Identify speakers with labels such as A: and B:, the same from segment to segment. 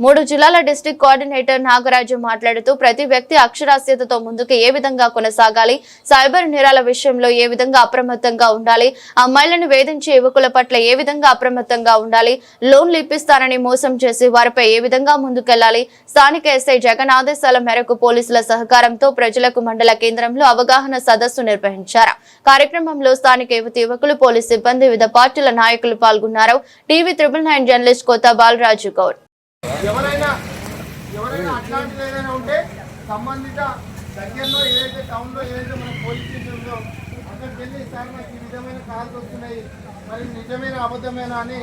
A: మూడు జిల్లాల district coordinator Nagaraju మాట్లాడుతూ ప్రతి వ్యక్తి అక్షరాస్యతతో ముందుకు ఏ విధంగా కొనసాగాలి సైబర్ నేరాల విషయంలో ఏ విధంగా అప్రమత్తంగా ఉండాలి అమ్మాయిలను వేధించే యువకుల పట్ల ఏ విధంగా అప్రమత్తంగా ఉండాలి లోన్లు ఇప్పిస్తారని మోసం చేసి వారిపై ఏ విధంగా ముందుకెళ్ళాలి స్థానిక ఎస్ఐ జగన్ ఆదేశాల మేరకు పోలీసుల సహకారంతో ప్రజలకు మండల కేంద్రంలో అవగాహన సదస్సు నిర్వహించారు. కార్యక్రమంలో స్థానిక యువతి యువకులు పోలీస్ సిబ్బంది వివిధ పార్టీల నాయకులు పాల్గొన్నారు. టీవీ త్రిబుల్ నైన్ జర్నలిస్ట్ కొత్త బాలరాజు గౌడ్.
B: ఎవరైనా ఎవరైనా అట్లాంటిది ఏదైనా ఉంటే సంబంధిత దగ్గరలో ఏదైతే టౌన్లో ఏదైతే మన పోలీస్ స్టేషన్ ఉందో అక్కడికి వెళ్ళి సార్ నాకు ఈ విధమైన కాల్స్ వస్తున్నాయి. మరి నిజమైన అబద్ధమేనా అని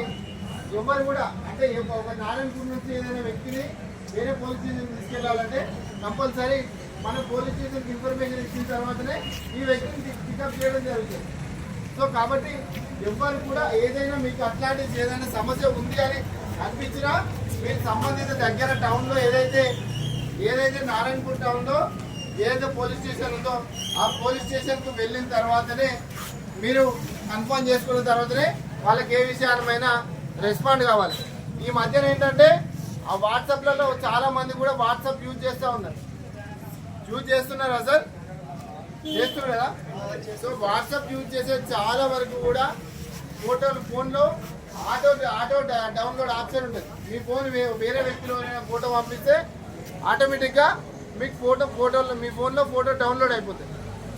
B: ఎవరు కూడా అంటే ఒక నారాయణపూర్ నుంచి ఏదైనా వ్యక్తిని వేరే పోలీస్ స్టేషన్ తీసుకెళ్ళాలంటే కంపల్సరీ మన పోలీస్ స్టేషన్కి ఇన్ఫర్మేషన్ ఇచ్చిన తర్వాతనే ఈ వ్యక్తిని పికప్ చేయడం జరుగుతుంది. సో కాబట్టి ఎవరు కూడా ఏదైనా మీకు అట్లాంటి ఏదైనా సమస్య ఉంది అని అనిపించినా మీరు సంబంధిత దగ్గర టౌన్లో ఏదైతే ఏదైతే నారాయణపూర్ టౌన్లో ఏదైతే పోలీస్ స్టేషన్ ఉందో ఆ పోలీస్ స్టేషన్కు వెళ్ళిన తర్వాతనే మీరు కన్ఫర్మ్ చేసుకున్న తర్వాతనే వాళ్ళకి ఏ విషయాలమైనా రెస్పాండ్ కావాలి. ఈ మధ్యన ఏంటంటే ఆ వాట్సాప్లలో చాలా మంది కూడా వాట్సాప్ యూజ్ చేస్తూ ఉన్నారు. యూజ్ చేస్తున్నారా సార్ చేస్తున్నారు? కదా సో వాట్సాప్ యూజ్ చేసే చాలా వరకు కూడా ఫోటోలు ఫోన్లో ఆటో ఆటో డౌన్లోడ్ ఆప్షన్ ఉంటుంది. మీ ఫోన్ వే- వేరే వ్యక్తిలో ఫోటో పంపిస్తే ఆటోమేటిక్గా మీకు ఫోటో ఫోటోలో మీ ఫోన్లో ఫోటో డౌన్లోడ్ అయిపోతుంది.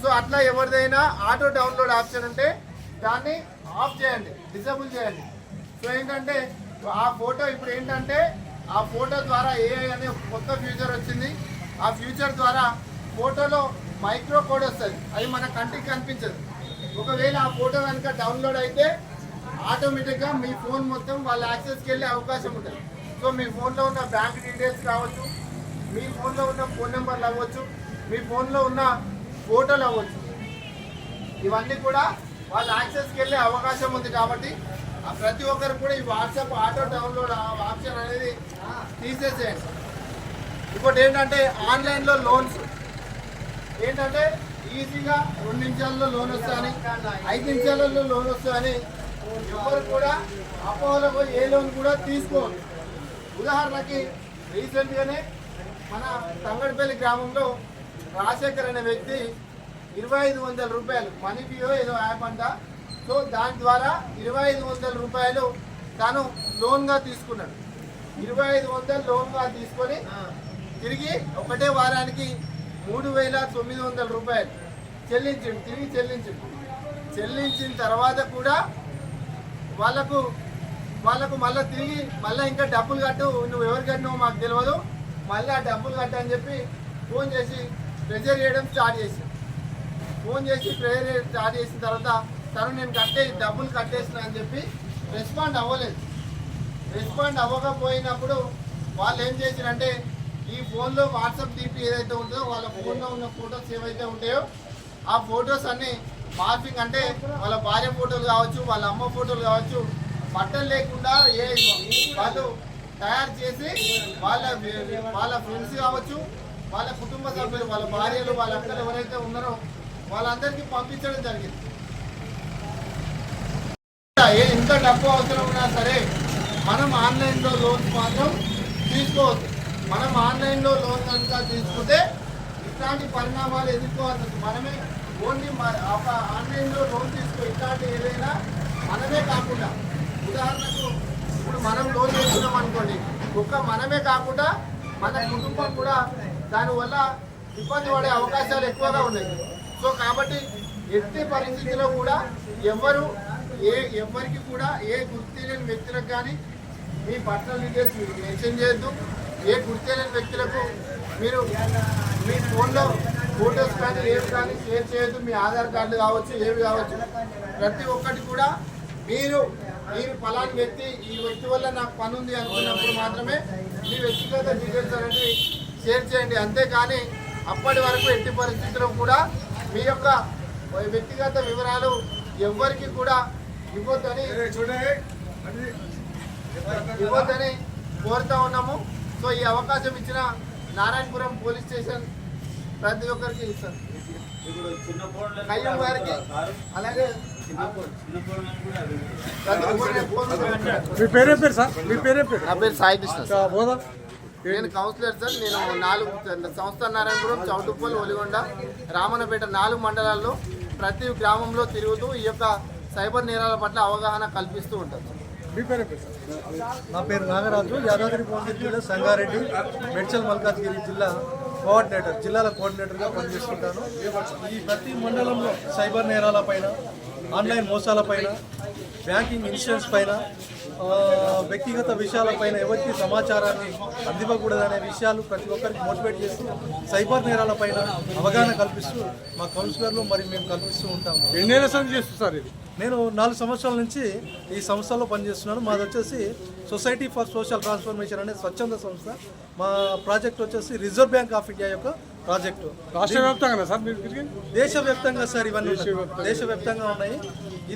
B: సో అట్లా ఎవరిదైనా ఆటో డౌన్లోడ్ ఆప్షన్ ఉంటే దాన్ని ఆఫ్ చేయండి డిసేబుల్ చేయండి. సో ఏంటంటే ఆ ఫోటో ఇప్పుడు ఏంటంటే ఆ ఫోటో ద్వారా ఏఐ అనే కొత్త ఫ్యూచర్ వచ్చింది. ఆ ఫ్యూచర్ ద్వారా ఫోటోలో మైక్రో కోడ్ వస్తుంది. అది మన కంటికి కనిపించదు. ఒకవేళ ఆ ఫోటో కనుక డౌన్లోడ్ అయితే ఆటోమేటిక్గా మీ ఫోన్ మొత్తం వాళ్ళ యాక్సెస్కి వెళ్ళే అవకాశం ఉంటుంది. సో మీ ఫోన్లో ఉన్న బ్యాంక్ డీటెయిల్స్ కావచ్చు మీ ఫోన్లో ఉన్న ఫోన్ నెంబర్లు అవ్వచ్చు మీ ఫోన్లో ఉన్న ఫోటోలు అవ్వచ్చు. ఇవన్నీ కూడా వాళ్ళ యాక్సెస్కి వెళ్ళే అవకాశం ఉంది కాబట్టి ప్రతి ఒక్కరు కూడా ఈ వాట్సాప్ ఆటో డౌన్లోడ్ ఆప్షన్ అనేది తీసేసేయండి. ఇంకోటి ఏంటంటే ఆన్లైన్లో లోన్స్ ఏంటంటే ఈజీగా రెండు నిమిషాల్లో లోన్ వస్తాయని ఐదు నిమిషాలలో లోన్ వస్తాయని ఎవరు కూడా అపోహలకు ఏ లోన్ కూడా తీసుకోవాలి ఉదాహరణకి రీసెంట్గానే మన తంగడిపల్లి గ్రామంలో రాజశేఖర్ అనే వ్యక్తి ఇరవై ఐదు వందల రూపాయలు మనీపియో ఏదో యాప్ అంట. సో దాని ద్వారా ఇరవై ఐదు వందల రూపాయలు తను లోన్గా తీసుకున్నాడు. ఇరవై ఐదు వందలు లోన్గా తీసుకొని తిరిగి ఒకటే వారానికి మూడు వేల తొమ్మిది వందల రూపాయలు చెల్లించండి తిరిగి చెల్లించండి. చెల్లించిన తర్వాత కూడా వాళ్ళకు వాళ్ళకు మళ్ళీ తిరిగి మళ్ళీ ఇంకా డబ్బులు కట్టు నువ్వు ఎవరు కట్టినావు మాకు తెలియదు మళ్ళీ ఆ డబ్బులు కట్టు అని చెప్పి ఫోన్ చేసి ప్రెజర్ చేయడం స్టార్ట్ చేసి. ఫోన్ చేసి ప్రేయర్ స్టార్ట్ చేసిన తర్వాత తను నేను కట్టే డబ్బులు కట్టేసిన అని చెప్పి రెస్పాండ్ అవ్వలేదు. రెస్పాండ్ అవ్వకపోయినప్పుడు వాళ్ళు ఏం చేసిరంటే ఈ ఫోన్లో వాట్సాప్ డీపీ ఏదైతే ఉంటుందో వాళ్ళ ఫోన్లో ఉన్న ఫొటోస్ ఏవైతే ఉంటాయో ఆ ఫొటోస్ అన్ని మార్పింగ్ అంటే వాళ్ళ భార్య ఫోటోలు కావచ్చు వాళ్ళ అమ్మ ఫోటోలు కావచ్చు బట్టలు లేకుండా ఏ వాళ్ళు తయారు చేసి వాళ్ళ వాళ్ళ ఫ్రెండ్స్ కావచ్చు వాళ్ళ కుటుంబ సభ్యులు వాళ్ళ భార్యలు వాళ్ళ అక్కలు ఎవరైతే ఉన్నారో వాళ్ళందరికీ పంపించడం జరిగింది. ఏ ఎంత డబ్బు అవసరం ఉన్నా సరే మనం ఆన్లైన్లో లోన్స్ మాత్రం తీసుకోవద్దు. మనం ఆన్లైన్లో లోన్ కనుక తీసుకుంటే ఇట్లాంటి పరిణామాలు ఎదుర్కోవాల్సి మనమే. ఓన్లీ ఒక ఆన్లైన్లో లోన్ తీసుకో ఇట్లాంటి ఏదైనా మనమే కాకుండా. ఉదాహరణకు ఇప్పుడు మనం లోన్ తీసుకున్నాం అనుకోండి ఒక్క మనమే కాకుండా మన కుటుంబం కూడా దానివల్ల ఇబ్బంది పడే అవకాశాలు ఎక్కువగా ఉన్నాయి. సో కాబట్టి ఎట్టి పరిస్థితిలో కూడా ఎవరు ఏ ఎవరికి కూడా ఏ గుర్తిలేని వ్యక్తులకు కానీ మీ పర్సనల్ డీటెయిల్స్ మీరు మెన్షన్ చేయొద్దు. ఏ గుర్తిలేని వ్యక్తులకు మీరు మీ ఫోన్లో ఫోటోస్ కానీ ఏవి కానీ షేర్ చేయొద్దు. మీ ఆధార్ కార్డు కావచ్చు ఏవి కావచ్చు. ప్రతి ఒక్కటి కూడా మీరు మీరు ఫలాని వ్యక్తి ఈ వ్యక్తి వల్ల నాకు పని ఉంది అనుకున్నప్పుడు మాత్రమే మీ వ్యక్తిగత డీటెయిల్స్ అనేవి షేర్ చేయండి. అంతేకాని అప్పటి వరకు ఎట్టి పరిస్థితుల్లో కూడా మీ యొక్క వ్యక్తిగత వివరాలు ఎవ్వరికి కూడా ఇవ్వద్దని ఇవ్వద్దని కోరుతా ఉన్నాము. సో ఈ అవకాశం ఇచ్చిన నారాయణపురం పోలీస్ స్టేషన్ ప్రతి ఒక్కరికి కయ్యం గారికి అలాగే
C: మీ పేరే పేరు సార్? మీ పేరే పేరు?
B: నా పేరు సాయి కృష్ణ నేను కౌన్సిలర్ సార్. నేను నాలుగు సంస్థ నారాయణపురం చౌటుప్పల్ ఒలిగొండ రామన్నపేట నాలుగు మండలాల్లో ప్రతి గ్రామంలో తిరుగుతూ ఈ యొక్క సైబర్ నేరాల పట్ల అవగాహన కల్పిస్తూ ఉంటాను
C: నా పేరు నాగరాజు. యాదాద్రి భువనగిరి జిల్లా సంగారెడ్డి మెడ్చల్ మల్కాజ్గిరి జిల్లా కోఆర్డినేటర్ జిల్లాల కోఆర్డినేటర్గా పనిచేస్తుంటాను. ఈ ప్రతి మండలంలో సైబర్ నేరాల పైన ఆన్లైన్ మోసాల పైన బ్యాంకింగ్ ఇన్సూరెన్స్ పైన వ్యక్తిగత విషయాలపైన ఎవరికి సమాచారాన్ని అందివ్వకూడదనే విషయాలు ప్రతి ఒక్కరికి మోటివేట్ చేస్తూ సైబర్ నేరాలపైన అవగాహన కల్పిస్తూ మా కౌన్సిలర్లు మరి మేము కల్పిస్తూ ఉంటాము.
D: ఎన్నేళ్ళ సంది చేస్తారు ఇది?
C: నేను నాలుగు సంవత్సరాల నుంచి ఈ సంస్థలో పనిచేస్తున్నాను. మాది వచ్చేసి సొసైటీ ఫర్ సోషల్ ట్రాన్స్ఫర్మేషన్ అనే స్వచ్ఛంద సంస్థ. మా ప్రాజెక్ట్ వచ్చేసి రిజర్వ్ బ్యాంక్ ఆఫ్ ఇండియా యొక్క ప్రాజెక్టు.
D: రాష్ట్ర వ్యాప్తంగా సార్
C: దేశవ్యాప్తంగా సార్ ఇవన్నీ. దేశవ్యాప్తంగా ఉన్నాయి.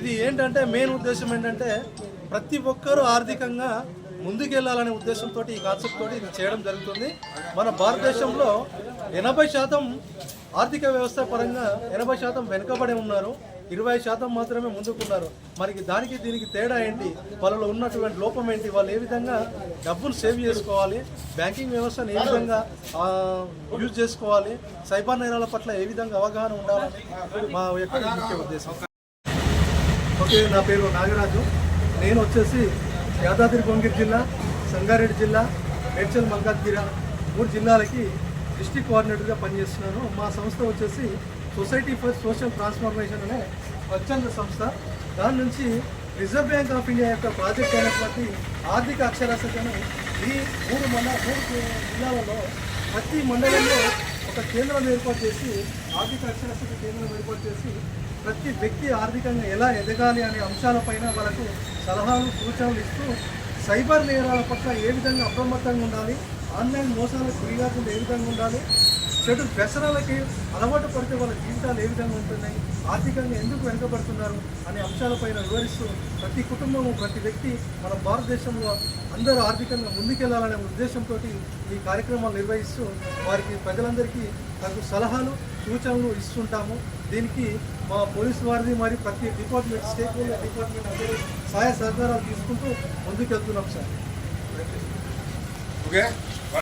C: ఇది ఏంటంటే మెయిన్ ఉద్దేశం ఏంటంటే ప్రతి ఒక్కరూ ఆర్థికంగా ముందుకెళ్ళాలనే ఉద్దేశంతో ఈ కాన్సెప్ట్ తోటి ఇది చేయడం జరుగుతుంది. మన భారతదేశంలో ఎనభై శాతం ఆర్థిక వ్యవస్థ పరంగా ఎనభై శాతం వెనుకబడి ఉన్నారు. ఇరవై శాతం మాత్రమే ముందుకున్నారు. మరి దానికి దీనికి తేడా ఏంటి? వాళ్ళలో ఉన్నటువంటి లోపం ఏంటి? వాళ్ళు ఏ విధంగా డబ్బును సేవ్ చేసుకోవాలి? బ్యాంకింగ్ వ్యవస్థను ఏ విధంగా యూజ్ చేసుకోవాలి? సైబర్ నేరాల పట్ల ఏ విధంగా అవగాహన ఉండాలని మా యొక్క ముఖ్య ఉద్దేశం. ఓకే నా పేరు నాగరాజు. నేను వచ్చేసి యాదాద్రి భువనగిరి జిల్లా సంగారెడ్డి జిల్లా మేడ్చల్ మల్కాజ్గిరి మూడు జిల్లాలకి డిస్టిక్ కోఆర్డినేటర్గా పనిచేస్తున్నాను. మా సంస్థ వచ్చేసి సొసైటీ ఫర్ సోషల్ ట్రాన్స్ఫర్మేషన్ అనే స్వచ్ఛంద సంస్థ. దాని నుంచి రిజర్వ్ బ్యాంక్ ఆఫ్ ఇండియా యొక్క ప్రాజెక్ట్ అయినటువంటి ఆర్థిక అక్షరాస్యతను ఈ మూడు మండల మూడు జిల్లాలలో ప్రతి మండలంలో ఒక కేంద్రం ఏర్పాటు చేసి ఆర్థిక అక్షరాస్యత కేంద్రం ఏర్పాటు చేసి ప్రతి వ్యక్తి ఆర్థికంగా ఎలా ఎదగాలి అనే అంశాలపైన వాళ్ళకు సలహాలు సూచనలు ఇస్తూ సైబర్ నేరాల పట్ల ఏ విధంగా అప్రమత్తంగా ఉండాలి ఆన్లైన్ మోసాలకు గురి కాకుండా ఏ విధంగా ఉండాలి చెడు వ్యసనాలకి అలవాటు పడితే వాళ్ళ జీవితాలు ఏ విధంగా ఉంటున్నాయి ఆర్థికంగా ఎందుకు వెనుకబడుతున్నారు అనే అంశాలపైన వివరిస్తూ ప్రతి కుటుంబము ప్రతి వ్యక్తి మన భారతదేశంలో అందరూ ఆర్థికంగా ముందుకెళ్ళాలనే ఉద్దేశంతో ఈ కార్యక్రమాలు నిర్వహిస్తూ వారికి ప్రజలందరికీ తగు సలహాలు సూచనలు ఇస్తుంటాము. దీనికి మా పోలీసు వారిని మరి ప్రతి డిపార్ట్మెంట్ స్టేట్ హోల్డర్ డిపార్ట్మెంట్ అందరూ సహాయ సహకారాలు తీసుకుంటూ ముందుకెళ్తున్నాం సార్.
D: ఓకే.